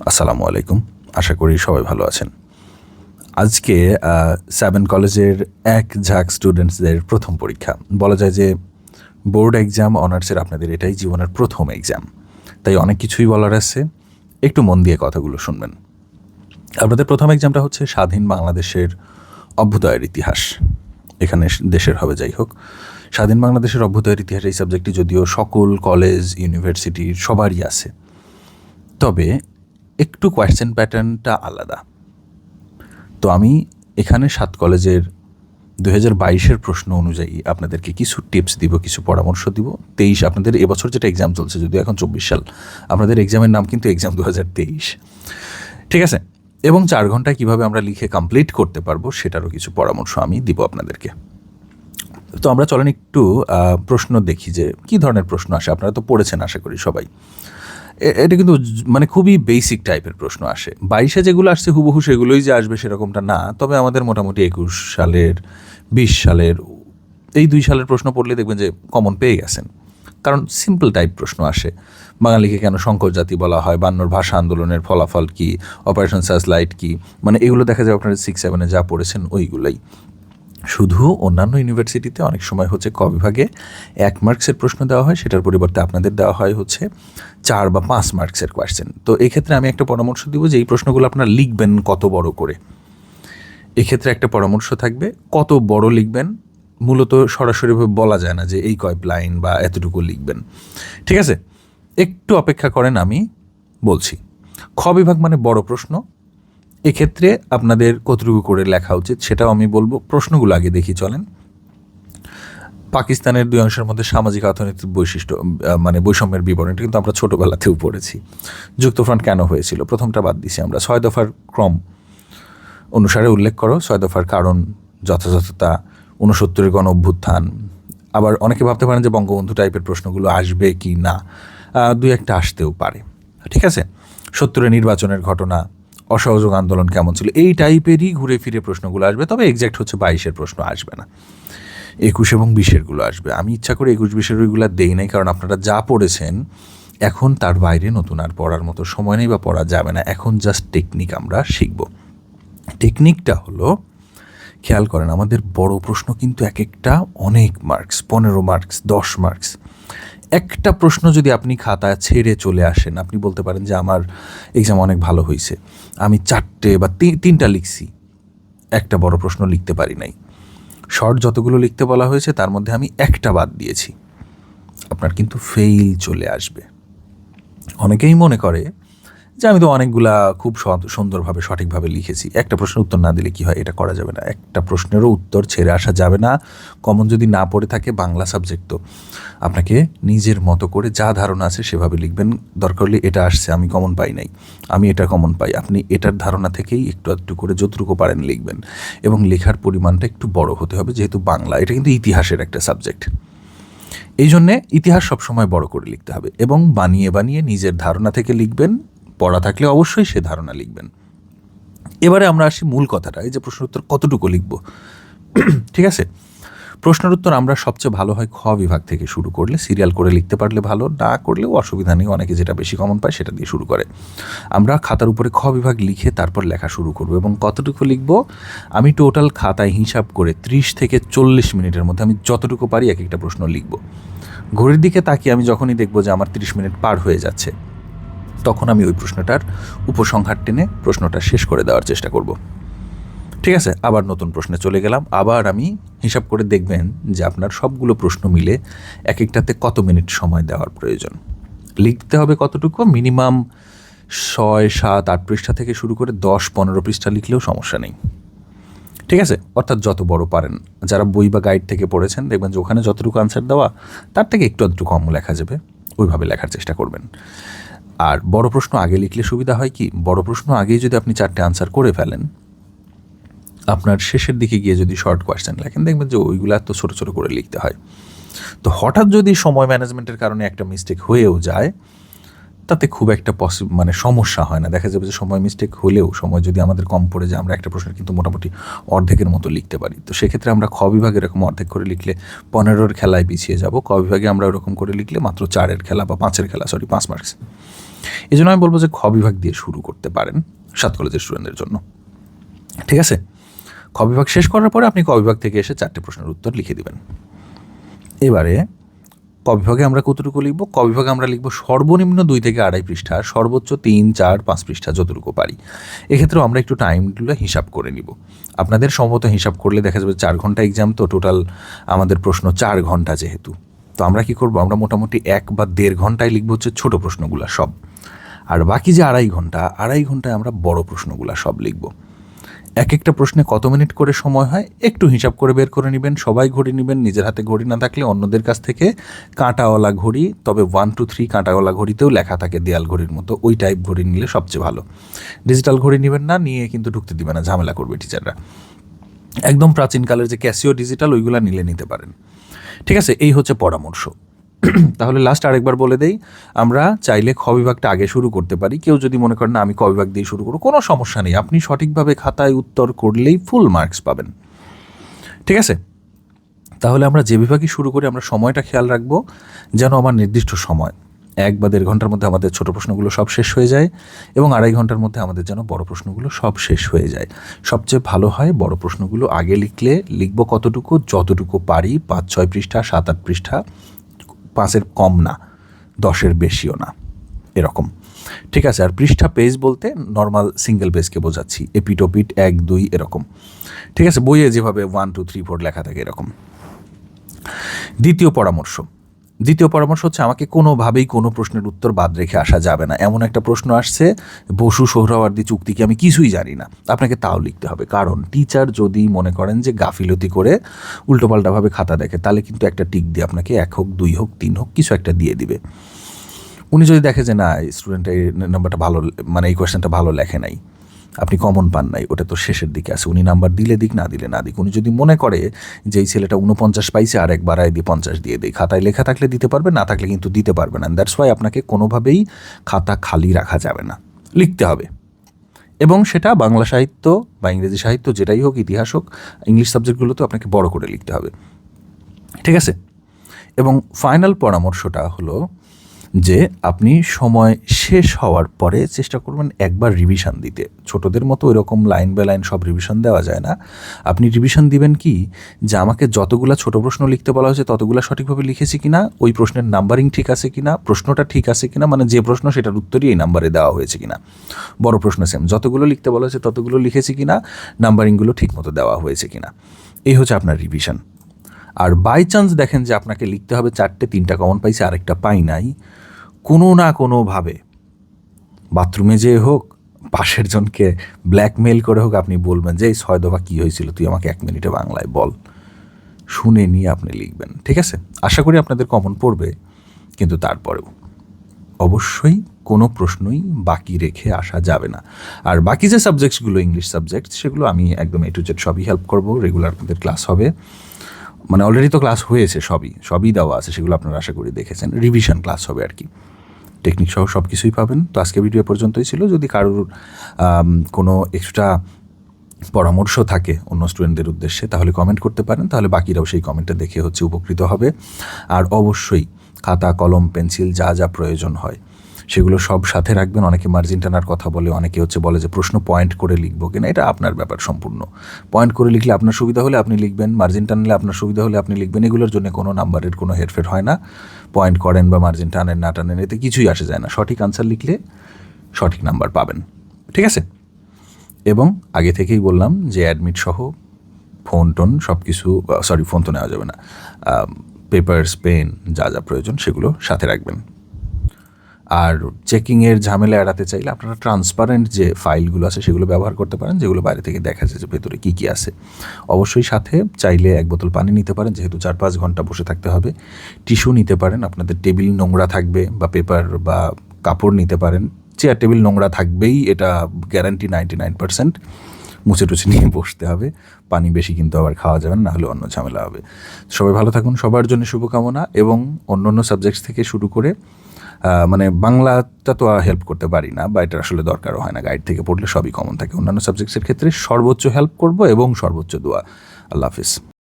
আসসালামু আলাইকুম। আশা করি সবাই ভালো আছেন। আজকে সেভেন কলেজের এক ঝাঁক স্টুডেন্টসদের প্রথম পরীক্ষা। বলা যায় যে, বোর্ড এক্সাম অনার্সের আপনাদের এটাই জীবনের প্রথম এক্সাম তাই অনেক কিছুই বলার আছে। একটু মন দিয়ে কথাগুলো শুনবেন। আপনাদের প্রথম এক্সামটা হচ্ছে স্বাধীন বাংলাদেশের অভ্যুদয়ের ইতিহাস। এখানে দেশের হবে, যাই হোক। স্বাধীন বাংলাদেশের অভ্যুদয়ের ইতিহাস এই সাবজেক্টটি যদিও সকল কলেজ ইউনিভার্সিটির সবারই আছে। তবে একটু কোয়েশ্চেন প্যাটার্নটা আলাদা। তো আমি এখানে সাত কলেজের দু হাজার বাইশের প্রশ্ন অনুযায়ী আপনাদেরকে কিছু টিপস দিব, কিছু পরামর্শ দিব। তেইশ, আপনাদের এবছর যেটা এক্সাম চলছে, যদিও এখন চব্বিশ সাল, আপনাদের এক্সামের নাম কিন্তু এক্সাম দু হাজার তেইশ। ঠিক আছে? এবং চার ঘন্টায় কীভাবে আমরা লিখে কমপ্লিট করতে পারব, সেটারও কিছু পরামর্শ আমি দিব আপনাদেরকে। তো আমরা চলেন একটু প্রশ্ন দেখি যে কী ধরনের প্রশ্ন আসে। আপনারা তো পড়েছেন, আশা করি সবাই। এটা কিন্তু মানে খুবই বেসিক টাইপের প্রশ্ন আসে। বাইশে যেগুলো আসছে, হুবহু সেগুলোই যে আসবে সেরকমটা না, তবে আমাদের মোটামুটি একুশ সালের, বিশ সালের, এই দুই সালের প্রশ্ন পড়লে দেখবেন যে কমন পেয়ে গেছেন। কারণ সিম্পল টাইপ প্রশ্ন আসে। বাঙালিকে কেন শঙ্কর জাতি বলা হয়? বান্নর ভাষা আন্দোলনের ফলাফল কি? অপারেশন সার্চ লাইট কি? মানে এগুলো দেখা যায় আপনারা সিক্স সেভেনে যা পড়েছেন, ওইগুলোই। শুধু অন্যান্য ইউনিভার্সিটিতে অনেক সময় হচ্ছে ক বিভাগে এক মার্কসের প্রশ্ন দেওয়া হয়, সেটার পরিবর্তে আপনাদের দেওয়া হয় হচ্ছে চার বা পাঁচ মার্কসের কোয়েশ্চেন তো এক্ষেত্রে আমি একটা পরামর্শ দিব যে এই প্রশ্নগুলো আপনারা লিখবেন কত বড় করে। এক্ষেত্রে একটা পরামর্শ থাকবে, কত বড় লিখবেন? মূলত সরাসরিভাবে বলা যায় না যে এই কয় লাইন বা এতটুকু লিখবেন। ঠিক আছে? একটু অপেক্ষা করেন আমি বলছি। খ বিভাগ মানে বড় প্রশ্ন এক্ষেত্রে আপনাদের কতটুকু করে লেখা উচিত সেটাও আমি বলব। প্রশ্নগুলো আগে দেখি, চলেন। পাকিস্তানের দুই অংশের মধ্যে সামাজিক অর্থনৈতিক বৈশিষ্ট্য মানে বৈষম্যের বিবরণ কিন্তু আমরা ছোটোবেলাতেও পড়েছি। যুক্তফ্রন্ট কেন হয়েছিল? প্রথমটা বাদ দিছি আমরা। ছয় দফার ক্রম অনুসারে উল্লেখ করো। ছয় দফার কারণ, যথাযথতা, ঊনসত্তরের গণ অভ্যুত্থান আবার অনেকে ভাবতে পারেন যে বঙ্গবন্ধু টাইপের প্রশ্নগুলো আসবে কি না। দুই একটা আসতেও পারে। ঠিক আছে? সত্তরের নির্বাচনের ঘটনা অসহযোগ আন্দোলন কেমন ছিল? এই টাইপেরই ঘুরে ফিরে প্রশ্নগুলো আসবে, তবে এক্স্যাক্ট হচ্ছে বাইশের প্রশ্ন আসবে না। একুশ এবং বিশেরগুলো আসবে। আমি ইচ্ছা করে একুশ, বিশের ওইগুলো দেই নাই, কারণ আপনারা যা পড়েছেন, এখন তার বাইরে নতুন আর পড়ার মতো সময় নেই বা পড়া যাবে না। এখন জাস্ট টেকনিক আমরা শিখব। টেকনিকটা হলো, খেয়াল করেন, আমাদের বড় প্রশ্ন কিন্তু এক একটা অনেক মার্কস পনেরো মার্কস দশ মার্কস একটা প্রশ্ন যদি আপনি খাতায় ছেড়ে চলে আসেন, আপনি বলতে পারেন যে আমার এক্সাম অনেক ভালো হয়েছে, আমি চারটে বা তিনটা লিখছি, একটা বড় প্রশ্ন লিখতে পারি নাই। শর্ট যতগুলো লিখতে বলা হয়েছে, তার মধ্যে আমি একটা বাদ দিয়েছি। আপনার কিন্তু ফেইল চলে আসবে। অনেকেই মনে করে যে আমি তো অনেকগুলা খুব সুন্দরভাবে, সঠিকভাবে লিখেছি। একটা প্রশ্নের উত্তর না দিলে কি হয়? এটা করা যাবে না। একটা প্রশ্নেরও উত্তর ছেড়ে আসা যাবে না। কমন যদি না পড়ে থাকে বাংলা সাবজেক্ট তো। আপনাকে নিজের মতো করে যা ধারণা আছে সেভাবে লিখবেন। দরকার হলে এটা আসছে, আমি কমন পাই নাই। আমি এটা কমন পাই। আপনি এটার ধারণা থেকেই একটু একটু করে যতটুকু পারেন লিখবেন। এবং লেখার পরিমাণটা একটু বড় হতে হবে, যেহেতু বাংলা, এটা কিন্তু ইতিহাসের একটা সাবজেক্ট এই জন্যে ইতিহাস সবসময় বড় করে লিখতে হবে। এবং বানিয়ে বানিয়ে নিজের ধারণা থেকে লিখবেন। পড়া থাকলে অবশ্যই সে ধারণা লিখবেন। এবারে আমরা আসি মূল কথাটা, এই যে প্রশ্ন উত্তর কতটুকু লিখব? ঠিক আছে? প্রশ্নের উত্তর আমরা সবচেয়ে ভালো হয় খ বিভাগ থেকে শুরু করলে, সিরিয়াল করে লিখতে পারলে ভালো, না করলেও অসুবিধা নেই, অনেকে যেটা বেশি কমন পায় সেটা দিয়ে শুরু করে। আমরা খাতার উপরে খ বিভাগ লিখে তারপর লেখা শুরু করব এবং কতটুকু লিখব? আমি টোটাল খাতায় হিসাব করে ত্রিশ থেকে চল্লিশ মিনিটের মধ্যে আমি যতটুকু পারি এক একটা প্রশ্ন লিখব। ঘড়ির দিকে তাকিয়ে আমি যখনই দেখব যে আমার তিরিশ মিনিট পার হয়ে যাচ্ছে তখন আমি ওই প্রশ্নটার উপসংহার টেনে প্রশ্নটা শেষ করে দেওয়ার চেষ্টা করব। ঠিক আছে, আবার নতুন প্রশ্নে চলে গেলাম। আবার আমি হিসাব করে দেখবেন যে আপনার সবগুলো প্রশ্ন মিলে এক একটাতে কত মিনিট সময় দেওয়ার প্রয়োজন। লিখতে হবে কতটুকু? মিনিমাম ছয়, সাত, আট পৃষ্ঠা থেকে শুরু করে দশ, পনেরো পৃষ্ঠা লিখলেও সমস্যা নেই। ঠিক আছে? অর্থাৎ যত বড় পারেন। যারা বই বা গাইড থেকে পড়েছেন, দেখবেন যে ওখানে যতটুকু আনসার দেওয়া, তার থেকে একটু একটু কম লেখা যাবে। ওইভাবে লেখার চেষ্টা করবেন। আর বড় প্রশ্ন আগে লিখলে সুবিধা হয় কি? বড় প্রশ্ন আগেই যদি আপনি চারটে আনসার করে ফেলেন, আপনার শেষের দিকে গিয়ে যদি শর্ট কোয়েশ্চেন লেখেন, দেখবেন যে ওইগুলো তো ছোটো ছোটো করে লিখতে হয়। তো হঠাৎ যদি সময় ম্যানেজমেন্টের কারণে একটা মিস্টেক হয়েও যায় তাতে খুব একটা পসিব মানে সমস্যা হয় না। দেখা যাবে যে সময় মিস্টেক হলেও, সময় যদি আমাদের কম পড়ে যায়, আমরা একটা প্রশ্নের কিন্তু মোটামুটি অর্ধেকের মতো লিখতে পারি। তো সেক্ষেত্রে আমরা খ বিভাগে এরকম অর্ধেক করে লিখলে পনেরোর খেলায় পিছিয়ে যাব। ক বিভাগে আমরা ওরকম করে লিখলে মাত্র চারের খেলা বা পাঁচের খেলা সরি পাঁচ মার্কস এই জন্য আমি বলব যে খ বিভাগ দিয়ে শুরু করতে পারেন সাত কলেজের স্টুডেন্টদের জন্য। ঠিক আছে? খ বিভাগ শেষ করার পরে আপনি ক বিভাগ থেকে এসে চারটে প্রশ্নের উত্তর লিখে দিবেন। এবারে ক বিভাগে আমরা কতটুকু লিখব? ক বিভাগে আমরা লিখব সর্বনিম্ন দুই থেকে আড়াই পৃষ্ঠা আর সর্বোচ্চ তিন, চার, পাঁচ পৃষ্ঠা যতটুকু পারি। এক্ষেত্রেও আমরা একটু টাইমগুলো হিসাব করে নিব। আপনাদের সম্ভবত হিসাব করলে দেখা যাবে চার ঘণ্টা এক্সাম তো টোটাল আমাদের প্রশ্ন চার ঘণ্টা যেহেতু। তো আমরা কি করব? আমরা মোটামুটি এক বা দেড় ঘন্টায় লিখব হচ্ছে ছোটো প্রশ্নগুলো সব। আর বাকি যে আড়াই ঘণ্টা, আড়াই ঘন্টায় আমরা বড় প্রশ্নগুলো সব লিখব। এক একটা প্রশ্নে কত মিনিট করে সময় হয়? একটু হিসাব করে বের করে নেবেন, সবাই ঘড়ি নেবেন, নিজের হাতে ঘড়ি না থাকলে অন্যদের কাছ থেকে কাঁটাওয়ালা ঘড়ি, তবে ওয়ান টু থ্রি কাঁটাওয়ালা ঘড়িতেও লেখা থাকে দেয়াল ঘড়ির মতো। ওই টাইপ ঘড়ি নিলে সবচেয়ে ভালো। ডিজিটাল ঘড়ি নেবেন না, নিয়ে কিন্তু ঢুকতে দিবে না, ঝামেলা করবে টিচাররা একদম প্রাচীনকালের যে ক্যাসিও ডিজিটাল ওইগুলো নিলে নিতে পারেন। ঠিক আছে, এই হচ্ছে পরামর্শ। তাহলে লাস্ট আরেকবার বলে দেই, আমরা চাইলে খ বিভাগটা আগে শুরু করতে পারি। কেউ যদি মনে করেন, না, আমি ক বিভাগ দিয়ে শুরু করব, কোনো সমস্যা নেই। আপনি সঠিকভাবে খাতায় উত্তর করলেই ফুল মার্কস পাবেন। ঠিক আছে? তাহলে আমরা যে বিভাগই শুরু করি, আমরা সময়টা খেয়াল রাখব, যেন আমার নির্দিষ্ট সময়, এক বা দেড় ঘণ্টার মধ্যে আমাদের ছোট প্রশ্নগুলো সব শেষ হয়ে যায় এবং আড়াই ঘণ্টার মধ্যে আমাদের যেন বড় প্রশ্নগুলো সব শেষ হয়ে যায়। সবচেয়ে ভালো হয় বড় প্রশ্নগুলো আগে লিখলে লিখব কতটুকু, যতটুকু পারি, পাঁচ, ছয় পৃষ্ঠা, সাত, আট পৃষ্ঠা পাঁচের কম না, দশের বেশিও না, এরকম। ঠিক আছে, আর পৃষ্ঠা পেজ বলতে নর্মাল সিঙ্গেল পেজকে বোঝাচ্ছি, এপিটোপিট এক, দুই, এরকম। ঠিক আছে, বইয়ে যেভাবে ওয়ান টু থ্রি ফোর লেখা থাকে এরকম। দ্বিতীয় পরামর্শ দ্বিতীয় পরামর্শ হচ্ছে, আমাকে কোনোভাবেই কোনো প্রশ্নের উত্তর বাদ রেখে আসা যাবে না। এমন একটা প্রশ্ন আসছে, বসু সোহরাওয়ার্দি চুক্তিকে আমি কিছুই জানি না। আপনাকে তাও লিখতে হবে। কারণ টিচার যদি মনে করেন যে গাফিলতি করে উল্টোপাল্টাভাবে খাতা দেখে, তাহলে কিন্তু একটা টিক দিয়ে আপনাকে এক হোক, দুই হোক, তিন হোক, কিছু একটা দিয়ে দিবে। উনি যদি দেখে যে, না স্টুডেন্ট এই নাম্বারটা ভালো মানে এই কোয়েশ্চেনটা ভালো লেখে নাই। আপনি কমন পান নাই, ওটা তো শেষের দিকে আছে। উনি নাম্বার দিলে দিক, না দিলে না দিক। উনি যদি মনে করে যে এই ছেলেটা উনপঞ্চাশ পাইছে আর একবার আয় দিয়ে পঞ্চাশ দিয়ে দেয় খাতায় লেখা থাকলে দিতে পারবে, না থাকলে কিন্তু দিতে পারবে না। দ্যাটস ওয়াই আপনাকে কোনোভাবেই খাতা খালি রাখা যাবে না। লিখতে হবে। এবং সেটা বাংলা সাহিত্য বা ইংরেজি সাহিত্য, যেটাই হোক, ইতিহাস হোক ইংলিশ সাবজেক্টগুলোতে আপনাকে বড় করে লিখতে হবে। ঠিক আছে? এবং ফাইনাল পরামর্শটা হলো যে আপনি সময় শেষ হওয়ার পরে চেষ্টা করবেন একবার রিভিশন দিতে। ছোটদের মতো এরকম লাইন বাই লাইন সব রিভিশন দেওয়া যায় না। আপনি রিভিশন দিবেন কি? যে আমাকে যতগুলা ছোট প্রশ্ন লিখতে বলা হয়েছে, ততগুলো সঠিকভাবে লিখেছি কিনা? ওই প্রশ্নের নাম্বারিং ঠিক আছে কিনা? প্রশ্নটা ঠিক আছে কিনা? মানে যে প্রশ্ন, সেটার উত্তরই এই নাম্বারে দেওয়া হয়েছে কিনা? বড় প্রশ্ন সেম যতগুলো লিখতে বলা হয়েছে, ততগুলো লিখেছি কিনা? নাম্বারিংগুলো ঠিক মতো দেওয়া হয়েছে কিনা? এই হচ্ছে আপনার রিভিশন আর বাই চান্স দেখেন যে আপনাকে লিখতে হবে চারটে, তিনটা কমন পাইছে, আরেকটা পাই নাই। কোনো না কোনোভাবে। বাথরুমে যেয়ে হোক, পাশের জনকে ব্ল্যাকমেল করে হোক, আপনি বলবেন যে, এই ছয় দফা কী হয়েছিল? তুই আমাকে এক মিনিটে বাংলায় বল। শুনে নিয়ে আপনি লিখবেন, ঠিক আছে? আশা করি আপনাদের কমন পড়বে, কিন্তু তারপরেও। অবশ্যই কোনো প্রশ্নই বাকি রেখে আসা যাবে না। আর বাকি যে সাবজেক্টসগুলো, ইংলিশ সাবজেক্ট, সেগুলো আমি একদম এ টু জেড সবই হেল্প করব রেগুলার আপনাদের ক্লাস হবে। মানে অলরেডি তো ক্লাস হয়েছে সবই সবই দেওয়া আছে, সেগুলো আপনারা আশা করি দেখেছেন। রিভিশন ক্লাস হবে আর কি। টেকনিক সহ সব কিছুই পাবেন। তো আজকে ভিডিও পর্যন্তই ছিল। যদি কারোর কোনো এক্সট্রা পরামর্শ থাকে অন্য স্টুডেন্টদের উদ্দেশ্যে, তাহলে কমেন্ট করতে পারেন। তাহলে বাকিরাও সেই কমেন্টটা দেখে হচ্ছে উপকৃত হবে। আর অবশ্যই খাতা, কলম, পেন্সিল যা যা প্রয়োজন হয়। সেগুলো সব সাথে রাখবেন। অনেকে মার্জিন টানার কথা বলে, অনেকে হচ্ছে বলে যে প্রশ্ন পয়েন্ট করে লিখব কিনা, এটা আপনার ব্যাপার সম্পূর্ণ। পয়েন্ট করে লিখলে আপনার সুবিধা হলে আপনি লিখবেন মার্জিন টানলে আপনার সুবিধা হলে আপনি লিখবেন, এগুলোর জন্য কোনো নাম্বারের কোনো হেরফের হয় না। পয়েন্ট করেন বা মার্জিন টানেন, না টানেন, এতে কিছুই আসে যায় না। সঠিক আনসার লিখলে সঠিক নাম্বার পাবেন। ঠিক আছে? এবং আগে থেকেই বললাম যে অ্যাডমিট সহ ফোন টোন সব কিছু সরি ফোন তো নেওয়া যাবে না। পেপার্স পেন যা যা প্রয়োজন সেগুলো সাথে রাখবেন। আর চেকিংয়ের ঝামেলা এড়াতে চাইলে আপনারা ট্রান্সপারেন্ট যে ফাইলগুলো আছে সেগুলো ব্যবহার করতে পারেন, যেগুলো বাইরে থেকে দেখা যায় যে ভেতরে কী কী আছে। অবশ্যই সাথে চাইলে এক বোতল পানি নিতে পারেন, যেহেতু চার পাঁচ ঘণ্টা বসে থাকতে হবে। টিস্যু নিতে পারেন, আপনাদের টেবিল নোংরা থাকবে বা পেপার বা কাপড় নিতে পারেন। চেয়ার টেবিল নোংরা থাকবেই, এটা গ্যারান্টি নাইনটি নাইন পার্সেন্ট মুছে টুছে নিয়ে বসতে হবে, পানি বেশি কিন্তু আবার খাওয়া যাবে না হলে অন্য ঝামেলা হবে। সবাই ভালো থাকুন, সবার জন্য শুভকামনা এবং অন্য অন্য সাবজেক্টস থেকে শুরু করে মানে বাংলাটা তো হেল্প করতে পারি না, বা এটা আসলে দরকারও হয় না। গাইড থেকে পড়লে সবই কমন থাকে। অন্যান্য সাবজেক্টসের ক্ষেত্রে সর্বোচ্চ হেল্প করব এবং সর্বোচ্চ দোয়া। আল্লাহ হাফিজ।